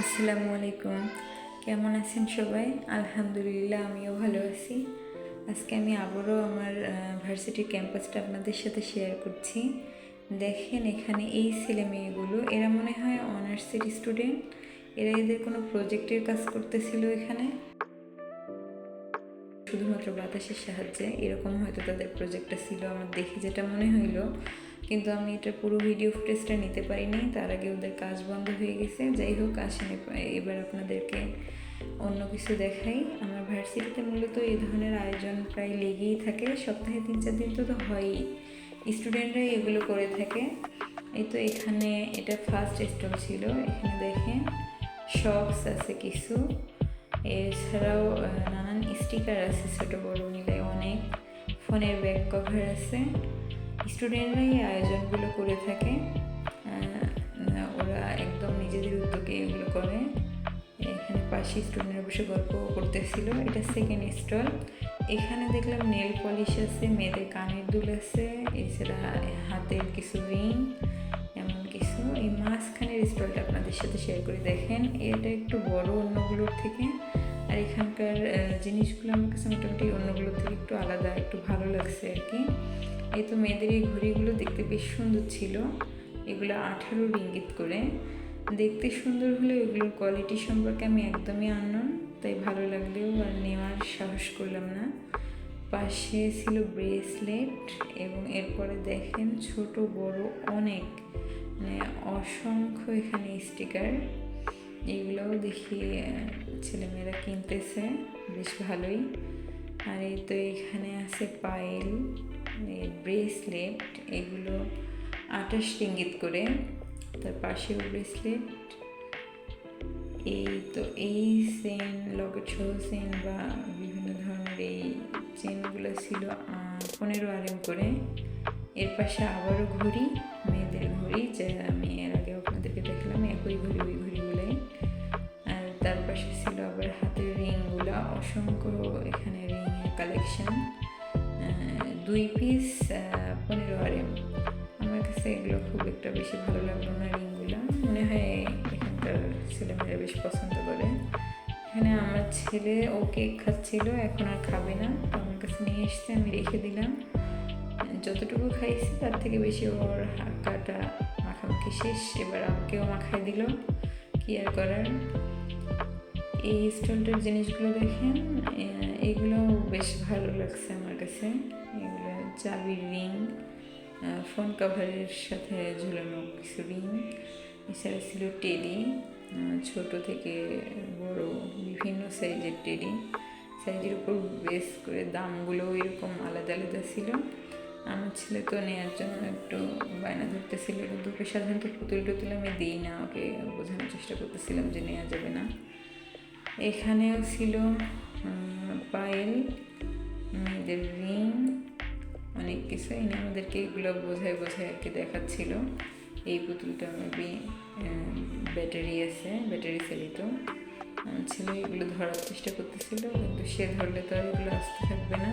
আসসালামু আলাইকুম। কেমন আছেন সবাই? আলহামদুলিল্লাহ, আমিও ভালো আছি। আজকে আমি আবারও আমার ভার্সিটির ক্যাম্পাসটা আপনাদের সাথে শেয়ার করছি। দেখেন এখানে এই ছেলে মেয়েগুলো, এরা মনে হয় অনার্সের স্টুডেন্ট। এরা এদের কোনো প্রজেক্টের কাজ করতেছিল এখানে। শুধুমাত্র বাতাসের সাহায্যে, এরকম হয়তো তাদের প্রজেক্টটা ছিল আমার দেখে যেটা মনে হইল। কিন্তু আমি এটা পুরো ভিডিও ফুটেজটা নিতে পারিনি, তার আগে ওদের কাজ বন্ধ হয়ে গেছে। যাই হোক, আসেন এবার আপনাদেরকে অন্য কিছু দেখাই। আমার ভার্সিটিতে মূলত এই ধরনের আয়োজন প্রায় লেগেই থাকে। সপ্তাহে তিন চার দিন তো তো হয়ই। স্টুডেন্টরাই এগুলো করে থাকে। এই তো এখানে এটা ফার্স্ট স্টল ছিল। এখানে দেখেন শপস আছে কিছু। এছাড়াও নানান স্টিকার আছে ছোটো বড় মিলে অনেক। ফোনের ব্যাক কভার আছে। স্টুডেন্টরাই এই আয়োজনগুলো করে থাকে। ওরা একদম নিজেদের উদ্যোগে এগুলো করে। এখানে পাশে স্টুডেন্টরা বসে গল্প করতেছিল। এটা সেকেন্ড স্টল এখানে দেখলাম নেল পলিশ আছে, মেয়েদের কানের দুল আছে, এছাড়া হাতের কিছু রিং এমন কিছু। এই মাঝখানের স্টলটা আপনাদের সাথে শেয়ার করে দেখেন। এটা একটু বড় অন্যগুলোর থেকে। আর এখানকার জিনিসগুলো আমার কাছে মোটামুটি অন্যগুলোর থেকে একটু আলাদা, একটু ভালো লাগছে আর কি। এই তো মেয়েদের এই ঘড়িগুলো দেখতে বেশ সুন্দর ছিল। এগুলো আঠারো রিঙ্গিত করে। দেখতে সুন্দর হলেও এগুলোর কোয়ালিটি সম্পর্কে আমি একদমই আনন তাই ভালো লাগলেও আর নেওয়ার সাহস করলাম না। পাশে ছিল ব্রেসলেট এবং এরপরে দেখেন ছোট, বড় অনেক মানে অসংখ্য এখানে স্টিকার এগুলোও দেখি ছেলেমেয়েরা কিনতেছে, বেশ ভালোই। আর এই তো এখানে আছে পায়েল ব্রেসলেট, এগুলো আঠাশ রিঙ্গিত করে। তার পাশেও ব্রেসলেট। এই তো এই চেন, লকেট সহ চেন বা বিভিন্ন ধরনের এই চেনগুলো ছিল পনেরো আর করে। এর পাশে আবারও ঘড়ি, মেয়েদের ঘড়ি, যে অসংখ্য এখানে রিংয়ের কালেকশান দুই পিস পনেরো আর এম আমার কাছে এগুলো খুব একটা বেশি ভালো লাগল না রিংগুলো। মনে হয় এখানকার ছেলেমেয়েরা বেশ পছন্দ করে। এখানে আমার ছেলে ও কেক খাচ্ছিল, এখন আর খাবে না। তো আমার কাছে নিয়ে এসছে, আমি রেখে দিলাম। যতটুকু খাইছি, তার থেকে বেশি ওর হাক্কাটা মাখামাখি শেষ। এবার আমাকেও মাখাই দিল। কি আর করার? এই স্টলটার জিনিসগুলো দেখেন এগুলো বেশ ভালো লাগছে আমার কাছে। এগুলো চাবির রিং ফোন কভারের সাথে ঝুলানো কিছু রিং, এছাড়া ছিল টেডি ছোট থেকে বড় বিভিন্ন সাইজের টেডি। সাইজের উপর বেস করে দামগুলো এরকম আলাদা আলাদা ছিল। আমার ছেলে তো নেওয়ার জন্য একটু বায়না ধরতেছিল, কিন্তু ওকে সাধারণত পুতুল টুতুল আমি দিই না, ওকে বোঝানোর চেষ্টা করতেছিলাম যে নেওয়া যাবে না। এখানেও ছিল পায়েল মেয়েদের রিং, অনেক কিছু এনে আমাদেরকে এগুলো বোঝায় বোঝায় আর কি দেখাচ্ছিল। এই পুতুলটা মেবি ব্যাটারি আছে, ব্যাটারি চালিত। ছেলে, এগুলো ধরার চেষ্টা করতেছিল, কিন্তু সে ধরলে তো আর এগুলো আসতে থাকবে না।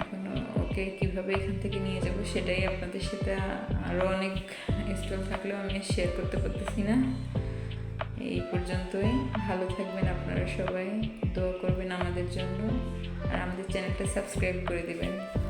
এখন ওকে কীভাবে এখান থেকে নিয়ে যাব সেটাই আপনাদের সাথে আরও অনেক স্টল থাকলেও আমি শেয়ার করতে পারতেছি না। এই পর্যন্তই। ভালো থাকবেন আপনারা সবাই। দোয়া করবেন আমাদের জন্য। আর আমাদের চ্যানেলটা সাবস্ক্রাইব করে দেবেন।